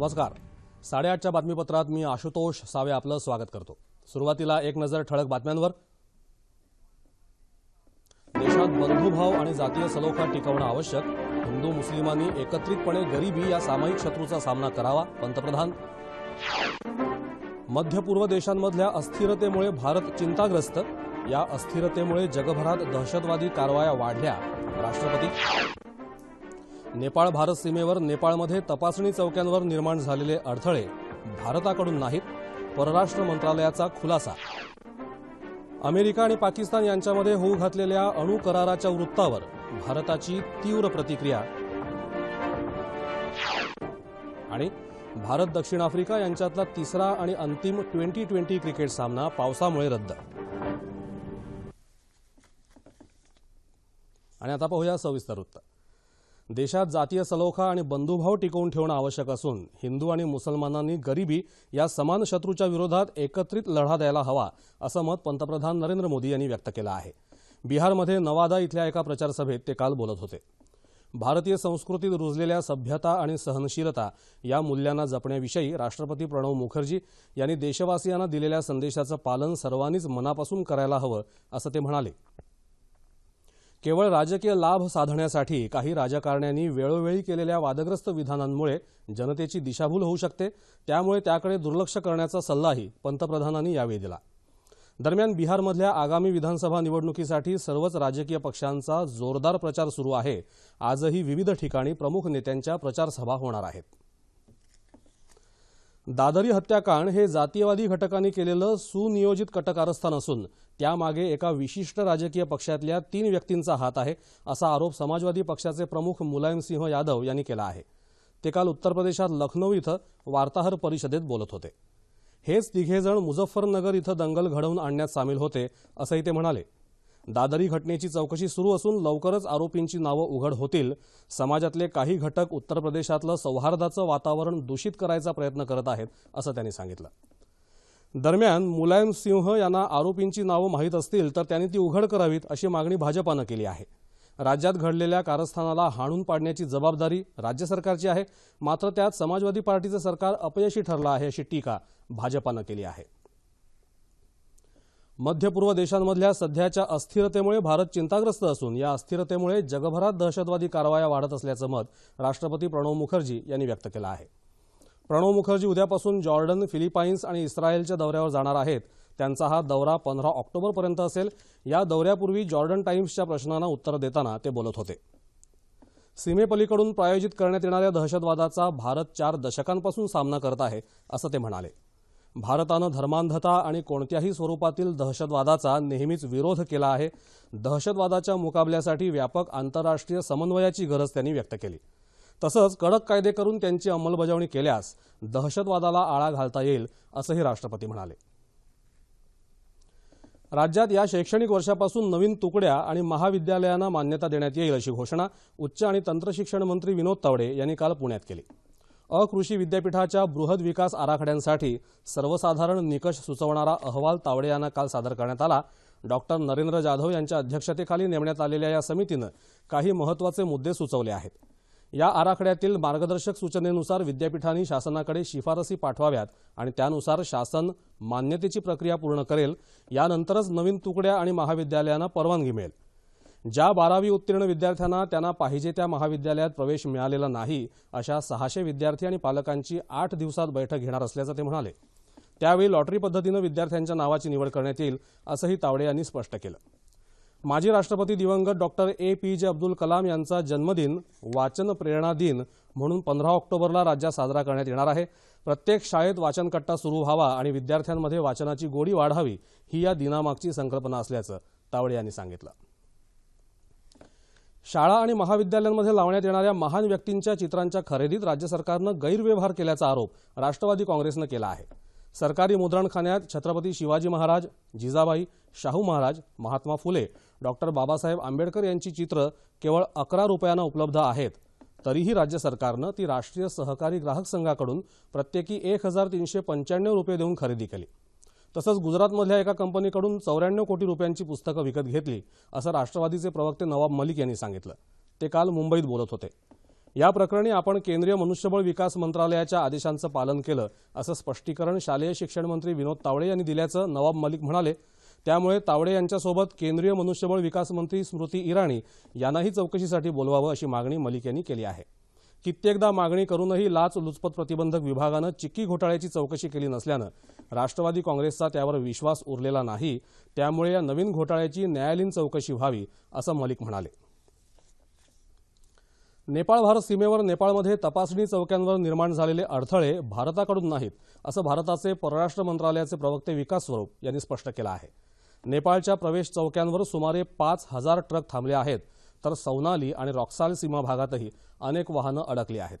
नमस्कार. साडेआठच्या बातमीपत्रात मी आशुतोष सावे आपलं स्वागत करतो. सुरुवातीला एक नजर ठळक बातम्यांवर. देशात बंधुभाव आणि जातीय सलोखा टिकवणं आवश्यक. हिंदू मुस्लिमांनी एकत्रितपणे गरिबी या सामायिक शत्रूचा सामना करावा पंतप्रधान. मध्य पूर्व देशांमधल्या अस्थिरतेमुळे भारत चिंताग्रस्त. या अस्थिरतेमुळे जगभरात दहशतवादी कारवाया वाढल्या राष्ट्रपती. नेपाळ भारत सीमेवर नेपाळमध्ये तपासणी चौक्यांवर निर्माण झालेले अडथळे भारताकडून नाहीत परराष्ट्र मंत्रालयाचा खुलासा. अमेरिका आणि पाकिस्तान यांच्यामध्ये होऊ घातलेल्या अणु कराराच्या वृत्तावर भारताची तीव्र प्रतिक्रिया. आणि भारत दक्षिण आफ्रिका यांच्यातला तिसरा आणि अंतिम ट्वेंटी ट्वेंटी क्रिकेट सामना पावसामुळे रद्द. आणि आता पाहूया सविस्तर वृत्त. देशात जातीय सलोखा आणि बंधुभाव टिकवून ठेवणं आवश्यक असून हिंदू आणि मुसलमानांनी गरिबी या समान शत्रूच्या विरोधात एकत्रित लढा द्यायला हवा असं मत पंतप्रधान नरेंद्र मोदी यांनी व्यक्त केलं आहे. बिहारमध्ये नवादा इथल्या एका प्रचारसभेत ते काल बोलत होते. भारतीय संस्कृतीत रुजलेल्या सभ्यता आणि सहनशीलता या मूल्यांना जपण्याविषयी राष्ट्रपती प्रणव मुखर्जी यांनी देशवासियांना दिलेल्या संदेशाचं पालन सर्वांनीच मनापासून करायला हवं असं ते म्हणाले. केवळ राजकीय लाभ साधण्यासाठी काही राजकारण्यांनी वेळोवेळी केलेल्या वादग्रस्त विधानांमुळे जनतेची दिशाभूल होऊ शकते त्यामुळे त्याकडे दुर्लक्ष करण्याचा सल्लाही पंतप्रधानांनी यावेळी दिला. दरम्यान बिहारमधल्या आगामी विधानसभा निवडणुकीसाठी सर्वच राजकीय पक्षांचा जोरदार प्रचार सुरू आहे. आजही विविध ठिकाणी प्रमुख नेत्यांच्या प्रचारसभा होणार आहेत. दादरी हत्याकांड हे जातीयवादी घटकांनी केलेलं सुनियोजित कटकारस्थान असून त्यामागे एका विशिष्ट राजकीय पक्षातल्या तीन व्यक्तींचा हात आहे असा आरोप समाजवादी पक्षाचे प्रमुख मुलायमसिंह यादव यांनी केला आहे. ते काल उत्तर प्रदेशात लखनौ इथं वार्ताहर परिषदेत बोलत होते. हेच तिघेजण मुझफ्फरनगर इथं दंगल घडवून आणण्यात सामील होते असंही ते म्हणाले. दादरी घटनेची चौकशी सुरू असून लवकरच आरोपींची नावं उघड होतील. समाजातले काही घटक उत्तर प्रदेशातलं सौहार्दाचं वातावरण दूषित करायचा प्रयत्न करत आहेत असं त्यांनी सांगितलं. दरम्यान मुलायम सिंह यांना आरोपींची नावं माहीत असतील तर त्यांनी ती उघड करावीत अशी मागणी भाजपानं केली आहे. राज्यात घडलेल्या कारस्थानाला हाणून पाडण्याची जबाबदारी राज्य सरकारची आहे मात्र त्यात समाजवादी पार्टीचं सरकार अपयशी ठरलं आहे अशी टीका भाजपानं केली आहे. मध्य पूर्व देशांमधल्या सध्याच्या अस्थिरतेमुळे भारत चिंताग्रस्त असून या अस्थिरतेमुळे जगभरात दहशतवादी कारवाया वाढत असल्याचं मत राष्ट्रपती प्रणव मुखर्जी यांनी व्यक्त केलं आहे. प्रणव मुखर्जी उद्यापासून जॉर्डन फिलिपाईन्स आणि इस्रायलच्या दौऱ्यावर जाणार आहेत. त्यांचा हा दौरा पंधरा ऑक्टोबरपर्यंत असेल. या दौऱ्यापूर्वी जॉर्डन टाइम्सच्या प्रश्नांना उत्तर देताना ते बोलत होते. सीमेपलीकडून प्रायोजित करण्यात येणाऱ्या दहशतवादाचा भारत चार दशकांपासून सामना करत आहे असं ते म्हणाले. भारतानं धर्मांधता आणि कोणत्याही स्वरूपातील दहशतवादाचा नेहमीच विरोध केला आहे. दहशतवादाच्या मुकाबल्यासाठी व्यापक आंतरराष्ट्रीय समन्वयाची गरज त्यांनी व्यक्त केली. तसंच कडक कायदे करून त्यांची अंमलबजावणी केल्यास दहशतवादाला आळा घालता येईल असंही राष्ट्रपती म्हणाले. राज्यात या शैक्षणिक वर्षापासून नवीन तुकड्या आणि महाविद्यालयांना मान्यता देण्यात येईल अशी घोषणा उच्च आणि तंत्रशिक्षण मंत्री विनोद तावडे यांनी काल पुण्यात केली. अकृषी विद्यापीठाच्या बृहद विकास आराखड्यांसाठी सर्वसाधारण निकष सुचवणारा अहवाल तावडे यांना काल सादर करण्यात आला. डॉक्टर नरेंद्र जाधव यांच्या अध्यक्षतेखाली नेमण्यात आलेल्या या समितीनं काही महत्त्वाचे मुद्दे सुचवले आहेत. या आराखड्यातील मार्गदर्शक सूचनेनुसार विद्यापीठांनी शासनाकडे शिफारसी पाठवाव्यात आणि त्यानुसार शासन मान्यतेची प्रक्रिया पूर्ण करेल. यानंतरच नवीन तुकड्या आणि महाविद्यालयांना परवानगी मिळेल. ज्या बारावी उत्तीर्ण विद्यार्थ्यांना त्यांना पाहिजे त्या महाविद्यालयात प्रवेश मिळालेला नाही अशा सहाशे विद्यार्थी आणि पालकांची आठ दिवसात बैठक घेणार असल्याचं ते म्हणाले. त्यावेळी लॉटरी पद्धतीनं विद्यार्थ्यांच्या नावाची निवड करण्यात येईल असंही तावडे यांनी स्पष्ट केलं. माजी राष्ट्रपती दिवंगत डॉक्टर ए. पी. जे. अब्दुल कलाम यांचा जन्मदिन वाचन प्रेरणा दिन म्हणून पंधरा ऑक्टोबरला राज्यात साजरा करण्यात येणार आहे. प्रत्येक शाळेत वाचनकट्टा सुरू व्हावा आणि विद्यार्थ्यांमध्ये वाचनाची गोडी वाढावी ही या दिनामागची संकल्पना असल्याचं तावडे यांनी सांगितलं. शाळा आणि महाविद्यालयांमध्ये लावण्यात येणाऱ्या महान व्यक्तींच्या चित्रांच्या खरेदीत राज्य सरकारनं गैरव्यवहार केल्याचा आरोप राष्ट्रवादी काँग्रेसनं केला आहे. सरकारी मुद्रणखान्यात छत्रपती शिवाजी महाराज जिजाबाई शाहू महाराज महात्मा फुले डॉक्टर बाबासाहेब आंबेडकर यांची चित्र केवळ अकरा रुपयांना उपलब्ध आहेत. तरीही राज्य सरकारनं ती राष्ट्रीय सहकारी ग्राहक संघाकडून प्रत्येकी एक हजार तीनशे पंच्याण्णव रुपये देऊन खरेदी केली. तसंच गुजरातमधल्या एका कंपनीकडून चौऱ्याण्णव कोटी रुपयांची पुस्तकं विकत घेतली असं राष्ट्रवादीचे प्रवक्ते नवाब मलिक यांनी सांगितलं. ते काल मुंबईत बोलत होते. या प्रकरणी आपण केंद्रीय मनुष्यबळ विकास मंत्रालयाच्या आदेशांचं पालन केलं असं स्पष्टीकरण शालेय शिक्षण मंत्री विनोद तावडे यांनी दिल्याचं नवाब मलिक म्हणाले. त्यामुळे तावडे यांच्यासोबत केंद्रीय मनुष्यबळ विकास मंत्री स्मृती इराणी यांनाही चौकशीसाठी बोलवावं अशी मागणी मलिक यांनी केली आहे. कित्येकदा मागणी करूनही लाच लुचपत प्रतिबंधक विभागानं चिक्की घोटाळ्याची चौकशी केली नसल्यानं राष्ट्रवादी काँग्रेसचा त्यावर विश्वास उरलेला नाही त्यामुळे या नवीन घोटाळ्याची न्यायालयीन चौकशी व्हावी असं मलिक म्हणाले. नेपाळ भारत सीमेवर नेपाळमध्ये तपासणी चौक्यांवर निर्माण झालेले अडथळे भारताकडून नाहीत असं भारताचे परराष्ट्र मंत्रालयाचे प्रवक्ते विकास स्वरूप यांनी स्पष्ट केलं आहे. नेपाळच्या प्रवेश चौक्यांवर सुमारे पाच हजार ट्रक थांबले आहेत तर सौनाली आणि रॉक्साल सीमा भागातही अनेक वाहनं अडकली आहेत.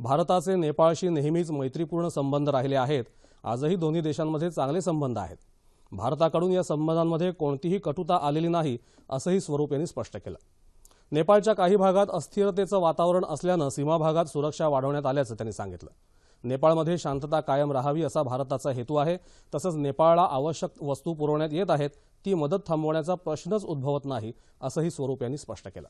भारताचे नेपाळशी नेहमीच मैत्रीपूर्ण संबंध राहिले आहेत. आजही दोन्ही देशांमध्ये चांगले संबंध आहेत. भारताकडून या संबंधांमध्ये कोणतीही कटुता आलेली नाही असंही स्वरूप यांनी स्पष्ट केलं. नेपाळच्या काही भागात अस्थिरतेचं वातावरण असल्यानं सीमा भागात सुरक्षा वाढवण्यात आल्याचं त्यांनी सांगितलं. नेपाळमध्ये शांतता कायम राहावी असा भारताचा हेतू आहे. तसंच नेपाळला आवश्यक वस्तू पुरवण्यात येत आहेत ती मदत थांबवण्याचा प्रश्नच उद्भवत नाही असंही स्वरूप यांनी स्पष्ट केलं.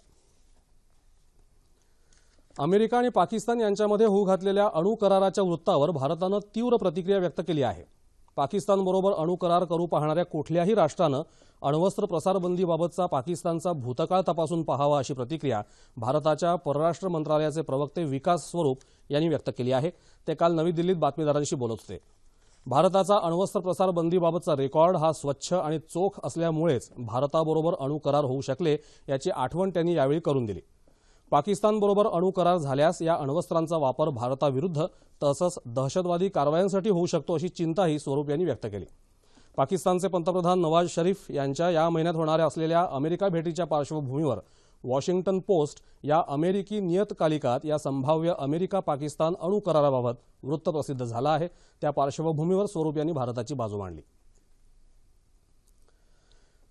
अमेरिका आणि पाकिस्तान यांच्यामध्ये होऊ घातलेल्या अणू कराराच्या वृत्तावर भारतानं तीव्र प्रतिक्रिया व्यक्त केली आहे. पाकिस्तानबरोबर अणु करार करू पाहणाऱ्या कुठल्याही राष्ट्रानं अण्वस्त्र प्रसारबंदीबाबतचा पाकिस्तानचा भूतकाळ तपासून पाहावा अशी प्रतिक्रिया भारताच्या परराष्ट्र मंत्रालयाचे प्रवक्ते विकास स्वरूप यांनी व्यक्त केली आहे. ते काल नवी दिल्लीत बातमीदारांशी बोलत होते. भारताचा अण्वस्त्र प्रसार बंदीबाबतचा रेकॉर्ड हा स्वच्छ आणि चोख असल्यामुळेच भारताबरोबर अणु करार होऊ शकले याची आठवण त्यांनी यावेळी करून दिली. पाकिस्तानबरोबर अणु करार झाल्यास या अण्वस्त्रांचा वापर भारताविरुद्ध तसंच दहशतवादी कारवायांसाठी होऊ शकतो अशी चिंताही स्वरूप यांनी व्यक्त केली. पाकिस्तानचे पंतप्रधान नवाज शरीफ यांच्या या महिन्यात होणाऱ्या असलेल्या अमेरिका भेटीच्या पार्श्वभूमीवर वॉशिंग्टन पोस्ट या अमेरिकी नियतकालिकात या संभाव्य अमेरिका पाकिस्तान अणु कराराबाबत वृत्त प्रसिद्ध झालं आहे. त्या पार्श्वभूमीवर स्वरूप यांनी भारताची बाजू मांडली.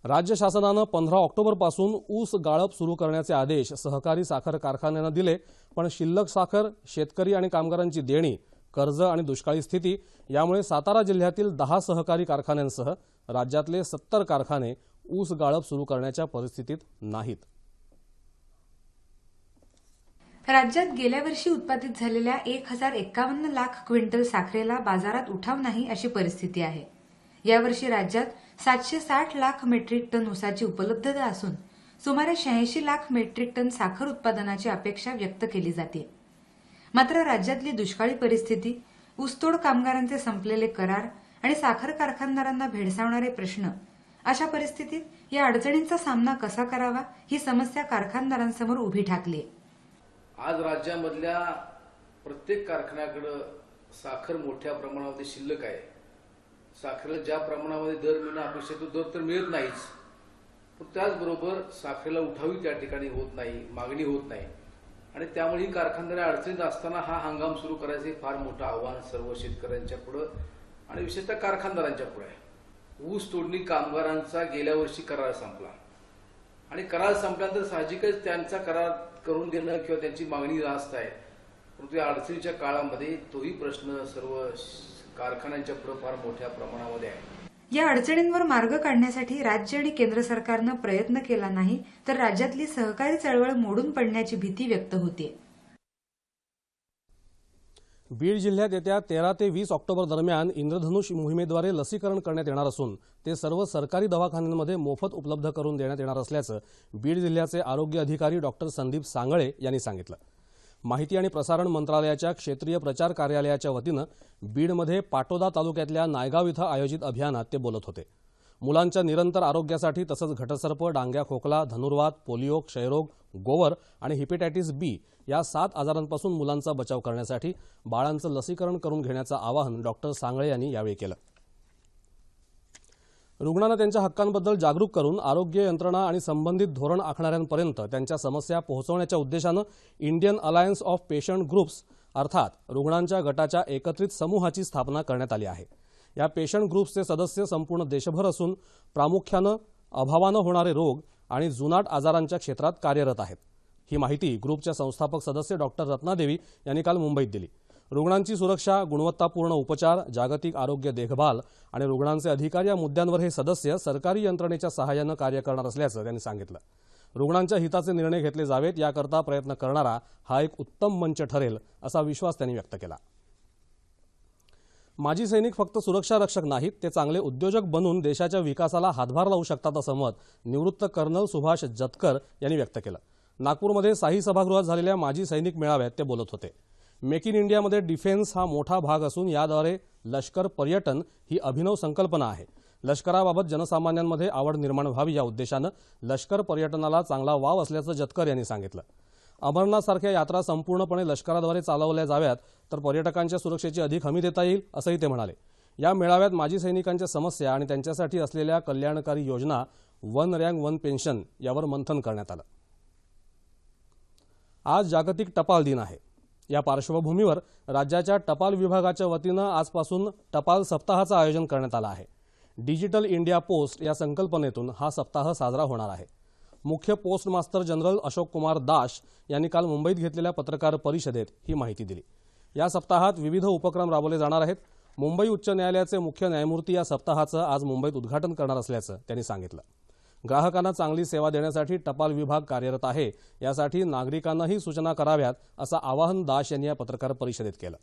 राज्य शासनानं पंधरा ऑक्टोबरपासून ऊस गाळप सुरू करण्याचे आदेश सहकारी साखर कारखान्यांना दिले पण शिल्लक साखर शेतकरी आणि कामगारांची देणी कर्ज आणि दुष्काळी स्थिती यामुळे सातारा जिल्ह्यातील दहा सहकारी कारखान्यांसह राज्यातले सत्तर कारखाने ऊस गाळप सुरू करण्याच्या परिस्थितीत नाहीत. राज्यात गेल्या वर्षी उत्पादित झालेल्या एक हजार एक्कावन्न लाख क्विंटल साखरेला बाजारात उठाव नाही अशी परिस्थिती आहे. यावर्षी राज्यात सातशे साठ लाख मेट्रिक टन ऊसाची उपलब्धता असून सुमारे शहाऐंशी लाख मेट्रिक टन साखर उत्पादनाची अपेक्षा व्यक्त केली जाते. मात्र राज्यातली दुष्काळी परिस्थिती ऊसतोड कामगारांचे संपलेले करार आणि साखर कारखानदारांना भेडसावणारे प्रश्न अशा परिस्थितीत या अडचणींचा सामना कसा करावा ही समस्या कारखानदारांसमोर उभी ठाकली. आज राज्यामधल्या प्रत्येक कारखान्याकडं साखर मोठ्या प्रमाणामध्ये शिल्लक आहे. साखरेला ज्या प्रमाणामध्ये दर मिळणं अपेक्षित आहे, दर तर मिळत नाहीच. पण त्याचबरोबर साखरेला उठावी त्या ठिकाणी होत नाही मागणी होत नाही. आणि त्यामुळे ही कारखानदारी अडचणीत असताना हा हंगाम सुरू करायचं फार मोठं आव्हान सर्व शेतकऱ्यांच्या पुढं आणि विशेषतः कारखानदारांच्या पुढे. आहे ऊस तोडणी कामगारांचा गेल्या वर्षी करार संपला. आणि करार संपल्यानंतर साहजिकच त्यांचा करार करून घेणं किंवा त्यांची मागणी रास्त आहे. परंतु या अडचणीच्या काळामध्ये तोही प्रश्न सर्व श- कारखान्यांच्या पुढे फार मोठ्या प्रमाणामध्ये आहे. या अडचणींवर मार्ग काढण्यासाठी राज्य आणि केंद्र सरकारनं प्रयत्न केला नाही तर राज्यातली सहकारी चळवळ मोडून पडण्याची भीती व्यक्त होते. बीड जिल्ह्यात येत्या तेरा ते वीस ऑक्टोबर दरम्यान इंद्रधनुष मोहिमेद्वारे लसीकरण करण्यात येणार असून ते सर्व सरकारी दवाखान्यांमध्ये मोफत उपलब्ध करून देण्यात येणार असल्याचं बीड जिल्ह्याचे आरोग्य अधिकारी डॉक्टर संदीप सांगळे यांनी सांगितलं. माहिती आणि प्रसारण मंत्रालयाच्या क्षेत्रीय प्रचार कार्यालयाच्या वतीनं बीडमध्ये पाटोदा तालुक्यातल्या नायगाव इथं आयोजित अभियानात ते बोलत होते. मुलांच्या निरंतर आरोग्यासाठी तसंच घटसर्प डांग्या खोकला धनुर्वात पोलिओ क्षयरोग गोवर आणि हिपेटायटिस बी या सात आजारांपासून मुलांचा बचाव करण्यासाठी बाळांचं लसीकरण करून घेण्याचं आवाहन डॉक्टर सांगळे यांनी यावेळी केलं. रुग्णांना त्यांच्या हक्कांबद्दल जागरूक करून आरोग्य यंत्रणा आणि संबंधित धोरण आखणाऱ्यांपर्यंत त्यांच्या समस्या पोहोचवण्याच्या उद्देशानं Indian alliance of patient groups अर्थात रुग्णांच्या गटाच्या एकत्रित समूहाची स्थापना करण्यात आली आहे. या पेशंट ग्रुप्सचे सदस्य संपूर्ण देशभर असून प्रामुख्यानं अभावानं होणारे रोग आणि जुनाट आजारांच्या क्षेत्रात कार्यरत आहेत. ही माहिती ग्रुपच्या संस्थापक सदस्य डॉक्टर रत्नादेवी यांनी काल मुंबईत दिली. रुग्णांची सुरक्षा गुणवत्तापूर्ण उपचार जागतिक आरोग्य देखभाल आणि रुग्णांचे अधिकार या मुद्द्यांवर हे सदस्य सरकारी यंत्रणेच्या सहाय्यानं कार्य करणार असल्याचं त्यांनी सांगितलं. रुग्णांच्या हिताचे निर्णय घेतले जावेत याकरता प्रयत्न करणारा हा एक उत्तम मंच ठरेल असा विश्वास त्यांनी व्यक्त केला. माजी सैनिक फक्त सुरक्षा रक्षक नाहीत ते चांगले उद्योजक बनून देशाच्या विकासाला हातभार लावू शकतात असं मत निवृत्त कर्नल सुभाष जतकर यांनी व्यक्त केलं. नागपूरमध्ये साई सभागृहात झालेल्या माजी सैनिक मेळाव्यात ते बोलत होते. मेक इन इंडियामध्ये डिफेन्स हा मोठा भाग असून याद्वारे लष्कर पर्यटन ही अभिनव संकल्पना आहे. लष्कराबाबत जनसामान्यांमध्ये आवड निर्माण व्हावी या उद्देशानं लष्कर पर्यटनाला चांगला वाव असल्याचं जतकर यांनी सांगितलं. अमरनाथसारख्या यात्रा संपूर्णपणे लष्कराद्वारे चालवल्या जाव्यात तर पर्यटकांच्या सुरक्षेची अधिक हमी देता येईल असंही ते म्हणाले. या मेळाव्यात माजी सैनिकांच्या समस्या आणि त्यांच्यासाठी असलेल्या कल्याणकारी योजना वन रँक वन पेन्शन यावर मंथन करण्यात आलं. आज जागतिक टपाल दिन आहे. या पार्श्वभूमीवर राज्याच्या टपाल विभागाच्या वतीनं आजपासून टपाल सप्ताहाचं आयोजन करण्यात आलं आहे. डिजिटल इंडिया पोस्ट या संकल्पनेतून हा सप्ताह साजरा होणार आहे. मुख्य post master general Ashok Kumar Das यांनी काल मुंबईत घेतलेल्या पत्रकार परिषदेत ही माहिती दिली. या सप्ताहात विविध उपक्रम राबवले जाणार आहेत. मुंबई उच्च न्यायालयाचे मुख्य न्यायमूर्ती या सप्ताहाचं आज मुंबईत उद्घाटन करणार असल्याचं त्यांनी सांगितलं. ग्राहकांना चांगली सेवा देण्यासाठी टपाल विभाग कार्यरत आहे. यासाठी नागरिकांनाही सूचना कराव्यात असं आवाहन दास यांनी या पत्रकार परिषदेत केलं.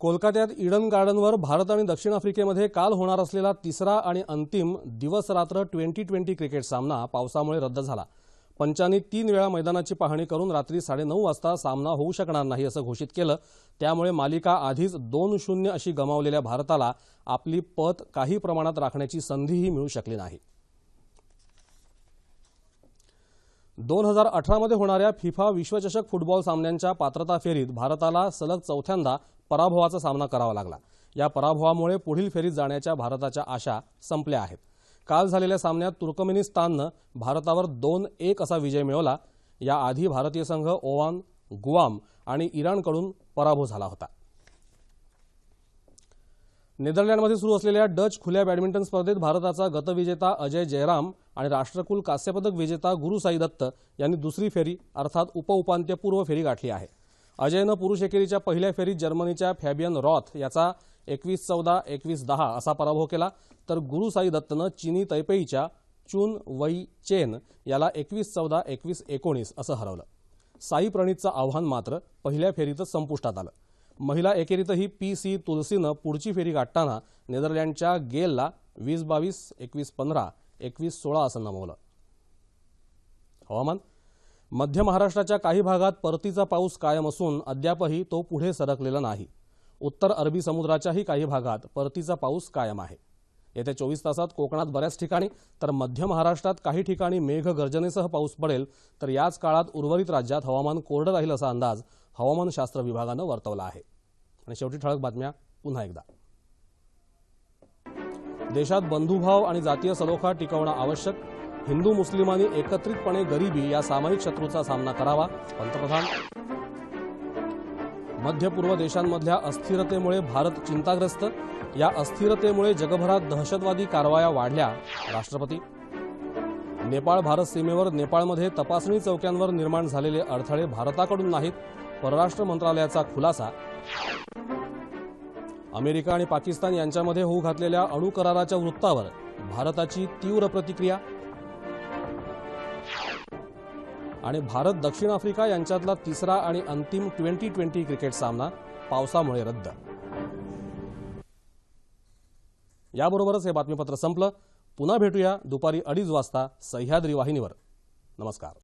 कोलकात्यात ईडन गार्डनवर भारत आणि दक्षिण आफ्रिकेमध्ये काल होणार असलेला तिसरा आणि अंतिम दिवस रात्र ट्वेंटी ट्वेंटी क्रिकेट सामना पावसामुळे रद्द झाला. पंचांनी तीन वेळा मैदानाची पाहणी करून रात्री साडेनऊ वाजता सामना होऊ शकणार नाही असं घोषित केलं. त्यामुळे मालिका आधीच दोन शून्य अशी गमावलेल्या भारताला आपली पत काही प्रमाणात राखण्याची संधीही मिळू शकली नाही. दोन हजार अठरामध्ये होणाऱ्या फिफा विश्वचषक फुटबॉल सामन्यांच्या पात्रता फेरीत भारताला सलग चौथ्यांदा पराभवाचा सामना करावा लागला. या पराभवामुळे पुढील फेरीत जाण्याच्या भारताच्या आशा संपल्या आहेत. काल झालेल्या सामन्यात तुर्कमेनिस्ताननं भारतावर दोन एक असा विजय मिळवला. याआधी भारतीय संघ ओवान गुआम आणि इराणकडून पराभव झाला होता. नेदरलँडमध्ये सुरू असलेल्या डच खुल्या बॅडमिंटन स्पर्धेत भारताचा गतविजेता अजय जयराम आणि राष्ट्रकुल कांस्यपदक विजेता गुरुसाई दत्त यांनी दुसरी फेरी अर्थात उपउपांत्यपूर्व फेरी गाठली आहे. अजयनं पुरुष एकेरीच्या पहिल्या फेरीत जर्मनीच्या फॅबियन रॉथ याचा एकवीस चौदा एकवीस दहा असा पराभव केला. तर गुरुसाई दत्तनं चिनी तैपेईच्या चून वई चेन याला एकवीस चौदा एकवीस एकोणीस असं हरवलं. साई प्रणीतचं आव्हान मात्र पहिल्या फेरीतच संपुष्टात आलं. महिला एकेरीतही पी सी तुलसीनं पुढची फेरी गाठताना नेदरलँडच्या गेलला वीस बावीस एकवीस पंधरा एकवीस सोळा असं नमवलं. हवामान मध्य महाराष्ट्राच्या काही भागात परतीचा पाऊस कायम असून अद्यापही तो पुढे सरकलेला नाही. उत्तर अरबी समुद्राच्याही काही भागात परतीचा पाऊस कायम आहे. येत्या चोवीस तासात कोकणात बऱ्याच ठिकाणी तर मध्य महाराष्ट्रात काही ठिकाणी मेघगर्जनेसह पाऊस पडेल तर याच काळात उर्वरित राज्यात हवामान कोरडं राहील असा अंदाज हवामानशास्त्र विभागानं वर्तवला आहे. आणि शेवटी ठळक बातम्या पुन्हा एकदा. देशात बंधुभाव आणि जातीय सलोखा टिकवणं आवश्यक हिंदू मुस्लिमांनी एकत्रितपणे गरिबी या सामायिक शत्रूचा सामना करावा. पंतप्रधान. मध्य पूर्व देशांमधल्या अस्थिरतेमुळे भारत चिंताग्रस्त. या अस्थिरतेमुळे जगभरात दहशतवादी कारवाया वाढल्या. राष्ट्रपती. नेपाळ भारत सीमेवर नेपाळमध्ये तपासणी चौक्यांवर निर्माण झालेले अडथळे भारताकडून नाहीत परराष्ट्र मंत्रालयाचा खुलासा. अमेरिका आणि पाकिस्तान यांच्यामध्ये होऊ घातलेल्या अणु कराराच्या वृत्तावर भारताची तीव्र प्रतिक्रिया आणि भारत दक्षिण आफ्रिका यांच्यातला तिसरा आणि अंतिम ट्वेंटी ट्वेंटी क्रिकेट सामना पावसामुळे रद्द. याबरोबरच हे बातमीपत्र संपलं. पुन्हा भेटूया दुपारी अडीच वाजता सह्याद्री वाहिनीवर. नमस्कार.